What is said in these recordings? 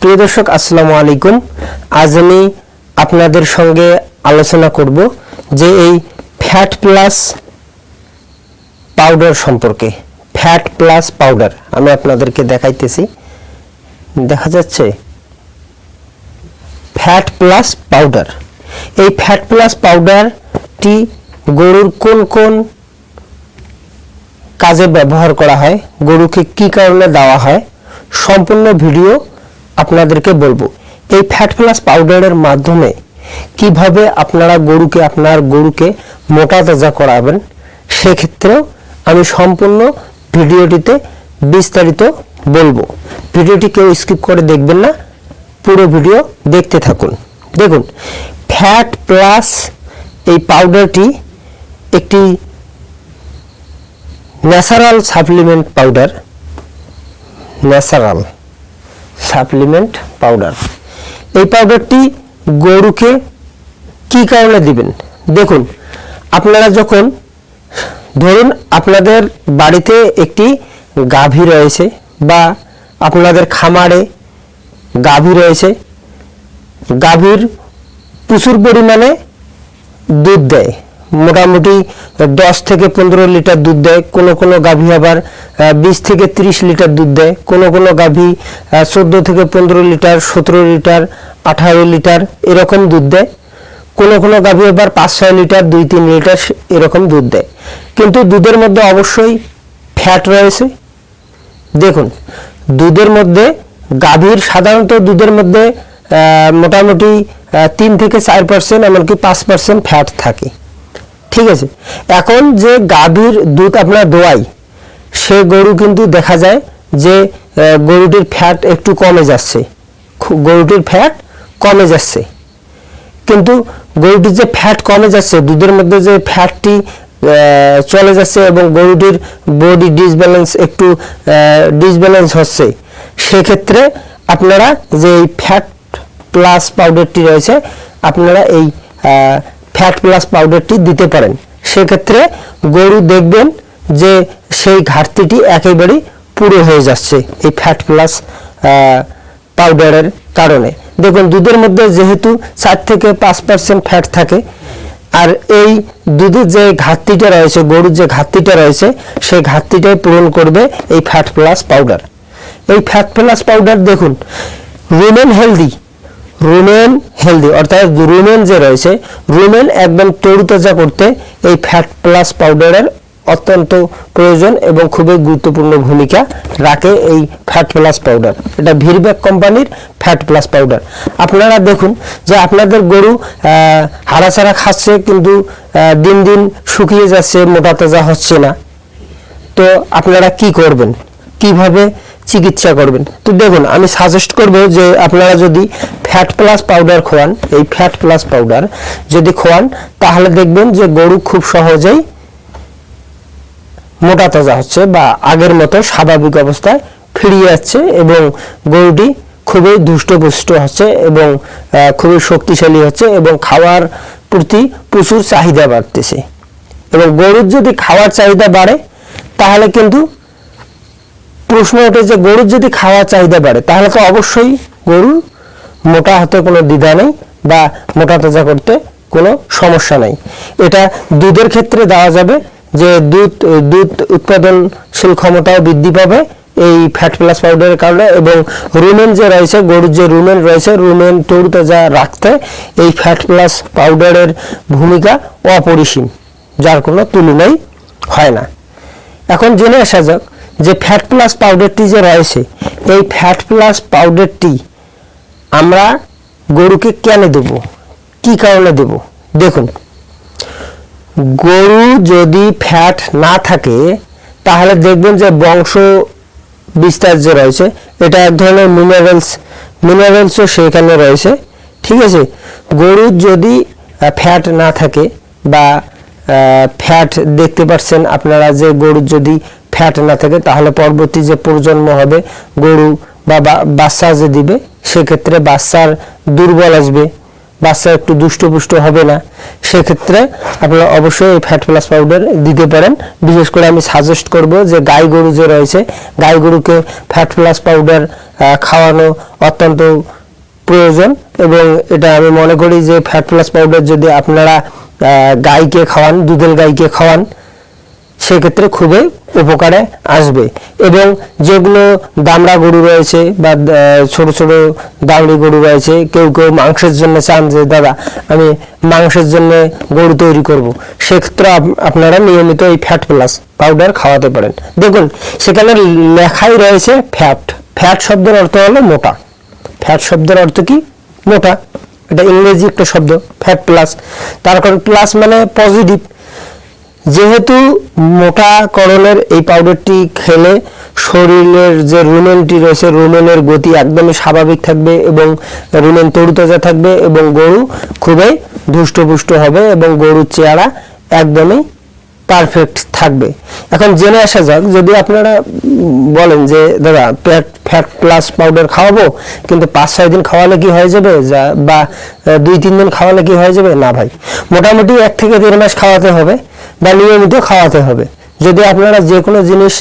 প্রিয় দর্শক, আসসালামু আলাইকুম। আজ আমি আপনাদের সঙ্গে আলোচনা করব যে এই ফ্যাট প্লাস পাউডার সম্পর্কে। ফ্যাট প্লাস পাউডার আমি আপনাদেরকে দেখাইতেছি। দেখা যাচ্ছে ফ্যাট প্লাস পাউডার এই ফ্যাট প্লাস পাউডারটি গরুর কোন কোন কাজে ব্যবহার করা হয়, গরুকে কি কারণে দেওয়া হয়, সম্পূর্ণ ভিডিও আপনাদেরকে বলব, এই ফ্যাট প্লাস পাউডারের মাধ্যমে কীভাবে আপনারা গরুকে, আপনার গরুকে মোটা তাজা করাবেন, সেক্ষেত্রেও আমি সম্পূর্ণ ভিডিওটিতে বিস্তারিত বলব। ভিডিওটি কেউ স্কিপ করে দেখবেন না, পুরো ভিডিও দেখতে থাকুন। দেখুন ফ্যাট প্লাস এই পাউডারটি একটি natural supplement powder natural supplement powder এই পাউডারটি গরুকে কি কারণে দিবেন? দেখুন, আপনারা যখন, ধরুন আপনাদের বাড়িতে একটি গাভী রয়েছে বা আপনাদের খামারে গাভী রয়েছে, গাভীর প্রচুর পরিমাণে দুধ দেয়। মোটামুটি দশ থেকে পনেরো লিটার দুধ দেয়। কোনো কোনো গাভী আবার বিশ থেকে ত্রিশ লিটার দুধ দেয়। কোনো কোনো গাভী চোদ্দ থেকে পনেরো লিটার, সতেরো লিটার, আঠারো লিটার এরকম দুধ দেয়। কোনো কোনো গাভী আবার পাঁচ ছয় লিটার, দুই তিন লিটার এরকম দুধ দেয়। কিন্তু দুধের মধ্যে অবশ্যই ফ্যাট রয়েছে। দেখুন, দুধের মধ্যে, গাভীর সাধারণত দুধের মধ্যে মোটামুটি তিন থেকে চার পার্সেন্ট এমনকি পাঁচ পার্সেন্ট ফ্যাট থাকে। ঠিক আছে। এখন যে গাভীর দুধ আপনার দোয়াই, সে গরু কিন্তু দেখা যায় যে গরুটির ফ্যাট একটু কমে যাচ্ছে। গরুটির ফ্যাট কমে যাচ্ছে। কিন্তু গরুটির যে ফ্যাট কমে যাচ্ছে, দুধের মধ্যে যে ফ্যাটটি চলে যাচ্ছে এবং গরুটির বডি ডিসব্যালেন্স একটু ডিসব্যালেন্স হচ্ছে, সেক্ষেত্রে আপনারা যে এই ফ্যাট প্লাস পাউডারটি রয়েছে, আপনারা এই ফ্যাট প্লাস পাউডারটি দিতে পারেন। সেক্ষেত্রে গরু দেখবেন যে সেই ঘাটতিটি একেবারেই পুরো হয়ে যাচ্ছে এই ফ্যাট প্লাস পাউডারের কারণে। দেখুন, দুধের মধ্যে যেহেতু চার থেকে পাঁচ পার্সেন্ট ফ্যাট থাকে, আর এই দুধের যে ঘাটতিটা রয়েছে, গরুর যে ঘাটতিটা রয়েছে, সেই ঘাটতিটাই পূরণ করবে এই ফ্যাট প্লাস পাউডার এই ফ্যাট প্লাস পাউডার দেখুন রুমেন হেলদি রুমেন হেলদি অর্থাৎ রুমেন যে রয়েছে, রুমেন একদম তরুতাজা করতে এই ফ্যাট প্লাস পাউডারের অত্যন্ত প্রয়োজন এবং খুবই গুরুত্বপূর্ণ ভূমিকা রাখে এই ফ্যাট প্লাস পাউডার এটা ভিরব্যাক কোম্পানির ফ্যাট প্লাস পাউডার আপনারা দেখুন যে আপনাদের গরু হারাছাড়া খাচ্ছে কিন্তু দিন দিন শুকিয়ে যাচ্ছে, মোটা তাজা হচ্ছে না। তো আপনারা কি করবেন? কীভাবে চিকিৎসা করবেন। তো দেখুন, আমি সাজেস্ট করব যে আপনারা যদি ফ্যাট প্লাস পাউডার খোয়ান, এই ফ্যাট প্লাস পাউডার যদি খোয়ান, তাহলে দেখবেন যে গরু খুব সহজেই মোটা তাজা হচ্ছে বা আগের মতো স্বাভাবিক অবস্থায় ফিরিয়ে যাচ্ছে এবং গরুটি খুবই দুষ্টপুষ্ট হচ্ছে এবং খুবই শক্তিশালী হচ্ছে এবং খাওয়ার প্রতি প্রচুর চাহিদা বাড়তেছে। এবং গরুর যদি খাওয়ার চাহিদা বাড়ে, তাহলে কিন্তু প্রশ্ন ওঠে যে গরুর যদি খাওয়ার চাহিদা বাড়ে, তাহলে তো অবশ্যই গরু মোটা হতে কোনো দ্বিধা নেই বা মোটা তাজা করতে কোনো সমস্যা নেই। এটা দুধের ক্ষেত্রে দেওয়া যাবে যে দুধ দুধ উৎপাদনশীল ক্ষমতাও বৃদ্ধি পাবে এই ফ্যাট প্লাস পাউডারের কারণে এবং রুমেন যে রয়েছে, গরুর যে রুমেন রয়েছে রুমেন তরুতাজা রাখতে এই ফ্যাট প্লাস পাউডারের ভূমিকা অপরিসীম, যার কোনো তুলনাই হয় না। এখন জেনে আসা যাক যে ফ্যাট প্লাস পাউডারটি যে রয়েছে, এই ফ্যাট প্লাস পাউডারটি আমরা গরুকে কেন দেব? কি কারণে দেব? দেখুন, গরু যদি ফ্যাট না থাকে, তাহলে দেখবেন যে বংশ বিস্তার যে রয়েছে, এটা এক ধরনের মিনারেলস মিনারেলসও সেখানে রয়েছে, ঠিক আছে? গরুর যদি ফ্যাট না থাকে বা ফ্যাট দেখতে পাচ্ছেন আপনারা যে গরুর যদি ফ্যাট না থাকে, তাহলে পরবর্তী যে প্রজন্ম হবে, গরু বা বাচ্চা যে দিবে, সেক্ষেত্রে বাচ্চার দুর্বল আসবে, বাচ্চা একটু দুষ্টপুষ্ট হবে না। সেক্ষেত্রে আপনারা অবশ্যই এই ফ্যাট প্লাস পাউডার দিতে পারেন। বিশেষ করে আমি সাজেস্ট করব যে গাই গরু যে রয়েছে, গাই গরুকে ফ্যাট প্লাস পাউডার খাওয়ানো অত্যন্ত প্রয়োজন এবং এটা আমি মনে করি যে ফ্যাট প্লাস পাউডার যদি আপনারা গাইকে খাওয়ান, দুধের গাইকে খাওয়ান সেক্ষেত্রে খুবই উপকারে আসবে। এবং যেগুলো দামড়া গরু রয়েছে বা ছোট ছোট দামড়ি গরু রয়েছে, কেউ কেউ মাংসের জন্য চান যে, দাদা, আমি মাংসের জন্য গরু তৈরি করব। সেক্ষেত্রে আপ- আপনারা নিয়মিত এই ফ্যাট প্লাস পাউডার খাওয়াতে পারেন। দেখুন, সেখানে লেখাই রয়েছে ফ্যাট ফ্যাট শব্দের অর্থ হলো মোটা। ফ্যাট শব্দের অর্থ কি? মোটা। এটা ইংরেজি একটা শব্দ ফ্যাট প্লাস তার কারণ প্লাস মানে পজিটিভ যেহেতু মোটাকরণের এই পাউডারটি খেলে শরীরের যে রুমেনটি রয়েছে, রুমেনের গতি একদমই স্বাভাবিক থাকবে এবং রুমেন তরুতাজা থাকবে এবং গরু খুবই ধুষ্টপুষ্ট হবে এবং গরুর চেহারা একদমই পারফেক্ট থাকবে। এখন জেনে আসা যাক, যদি আপনারা বলেন যে, দাদা ফ্যাট ফ্যাট প্লাস পাউডার খাওয়াবো, কিন্তু পাঁচ, ছয় দিন খাওয়ালে কি হয়ে যাবে? যা, বা দুই, তিন দিন খাওয়ালে কি হয়ে যাবে? না ভাই, মোটামুটি এক থেকে দেড় মাস খাওয়াতে হবে। বা নিয়মিত খাওয়াতে হবে। যদি আপনারা যে কোনো জিনিস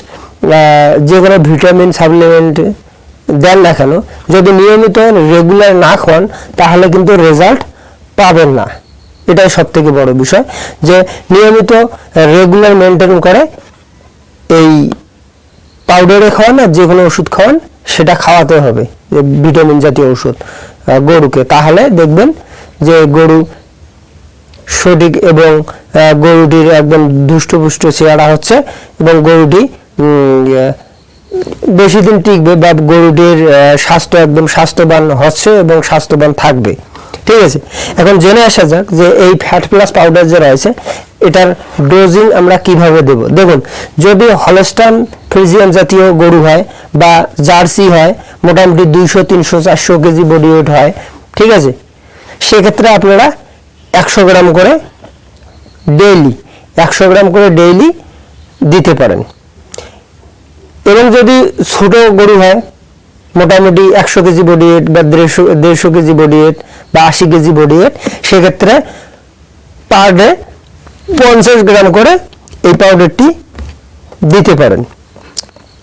যে কোনো ভিটামিন সাপ্লিমেন্ট দেন না কেন, যদি নিয়মিত রেগুলার না খাওয়ান তাহলে কিন্তু রেজাল্ট পাবেন না। এটাই সব থেকে বড় বিষয়, যে নিয়মিত রেগুলার মেনটেন করে এই পাউডারে খাওয়ান আর যে কোনো ওষুধ খাওয়ান, সেটা খাওয়াতে হবে ভিটামিন জাতীয় ওষুধ গরুকে। তাহলে দেখবেন যে গরু সঠিক এবং গরুটির একদম দুষ্টপুষ্ট চেহারা হচ্ছে এবং গরুটি বেশি দিন টিকবে বা গরুটির স্বাস্থ্য একদম স্বাস্থ্যবান হচ্ছে এবং স্বাস্থ্যবান থাকবে। ঠিক আছে? এখন জেনে আসা যাক যে এই ফ্যাট প্লাস পাউডার যে রয়েছে, এটার ডোজিং আমরা কীভাবে দেব? দেখুন, যদি হলস্টান ফ্রিজিয়ান জাতীয় গরু হয় বা জার্সি হয়, মোটামুটি দুইশো, তিনশো, চারশো কেজি বডি ওয়েট হয়, ঠিক আছে? সেক্ষেত্রে আপনারা একশো গ্রাম করে ডেইলি একশো গ্রাম করে ডেইলি দিতে পারেন। এবং যদি ছোট গরু হয়, মোটামুটি একশো কেজি বডি বা দেড়শো দেড়শো কেজি বডি বা আশি কেজি বডি ওয়েট সেক্ষেত্রে পার ডে পঞ্চাশ গ্রাম করে এই পাউডারটি দিতে পারেন।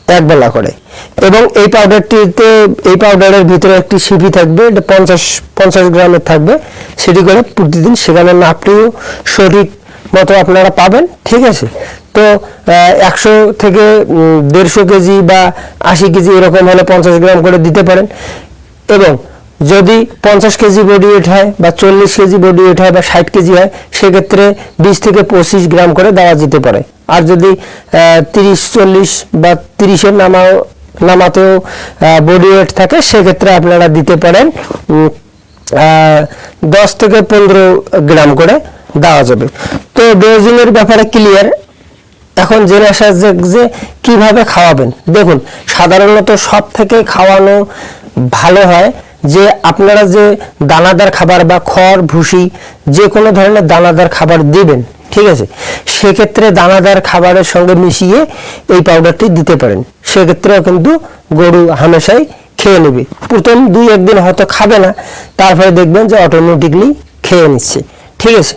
একবেলা করে। এবং এই পাউডারটিতে এই পাউডারের ভিতরে একটি সিপি থাকবে, এটা পঞ্চাশ পঞ্চাশ গ্রামের থাকবে। সেটি করে প্রতিদিন সেখানে নাপটিও সঠিক মতো আপনারা পাবেন, ঠিক আছে? তো একশো থেকে দেড়শো কেজি বা আশি কেজি এরকম হলে পঞ্চাশ গ্রাম করে দিতে পারেন। এবং যদি পঞ্চাশ কেজি বডি ওয়েট হয় বা চল্লিশ কেজি বডি ওয়েট হয় বা ষাট কেজি হয়, সেক্ষেত্রে বিশ থেকে পঁচিশ গ্রাম করে দেওয়া যেতে পারে। আর যদি তিরিশ, চল্লিশ বা তিরিশের নামাও, নামাতেও বডি ওয়েট থাকে, সেক্ষেত্রে আপনারা দিতে পারেন দশ থেকে পনেরো গ্রাম করে দেওয়া যাবে। তো ডোজিংয়ের ব্যাপারে ক্লিয়ার এখন জেনে আসা যে কীভাবে খাওয়াবেন। দেখুন, সাধারণত সব থেকে খাওয়ানো ভালো হয় যে আপনারা যে দানাদার খাবার বা খড়, ভুসি, যে কোনো ধরনের দানাদার খাবার দিবেন, ঠিক আছে, সেক্ষেত্রে দানাদার খাবারের সঙ্গে মিশিয়ে এই পাউডারটি দিতে পারেন। সেক্ষেত্রেও কিন্তু গরু হামেশাই খেয়ে নেবে। প্রথম দুই একদিন হয়তো খাবে না, তারপরে দেখবেন যে অটোমেটিকলি খেয়ে নিচ্ছে, ঠিক আছে।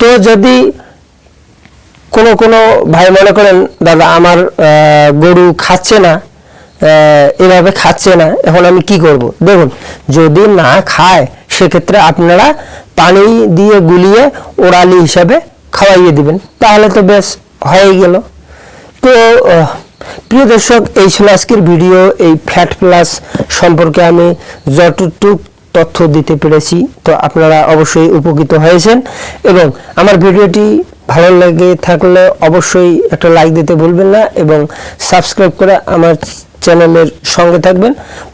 তো যদি কোনো কোনো ভাই মনে করেন, দাদা, আমার গরু খাচ্ছে না এভাবে খাচ্ছে না। এখন আমি কি করব? দেখুন, যদি না খায়, সেক্ষেত্রে আপনারা পানি দিয়ে গুলিয়ে ওরালি হিসাবে খাওয়াইয়ে দিবেন। তাহলে তো বেশ হয়ে গেল। তো প্রিয় দর্শক, এই ছিল আজকের ভিডিও। এই ফ্যাট প্লাস সম্পর্কে আমি যতটুক তথ্য দিতে পেরেছি, তো আপনারা অবশ্যই উপকৃত হয়েছেন। এবং আমার ভিডিওটি ভালো লেগে থাকলে অবশ্যই একটা লাইক দিতে ভুলবেন না এবং সাবস্ক্রাইব করে আমার চ্যানেলের সঙ্গে থাকবেন।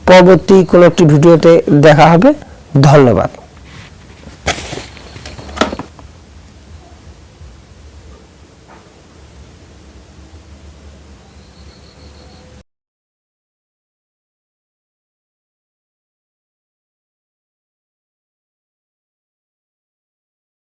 পরবর্তী কোনো একটি ভিডিওতে দেখা হবে। ধন্যবাদ।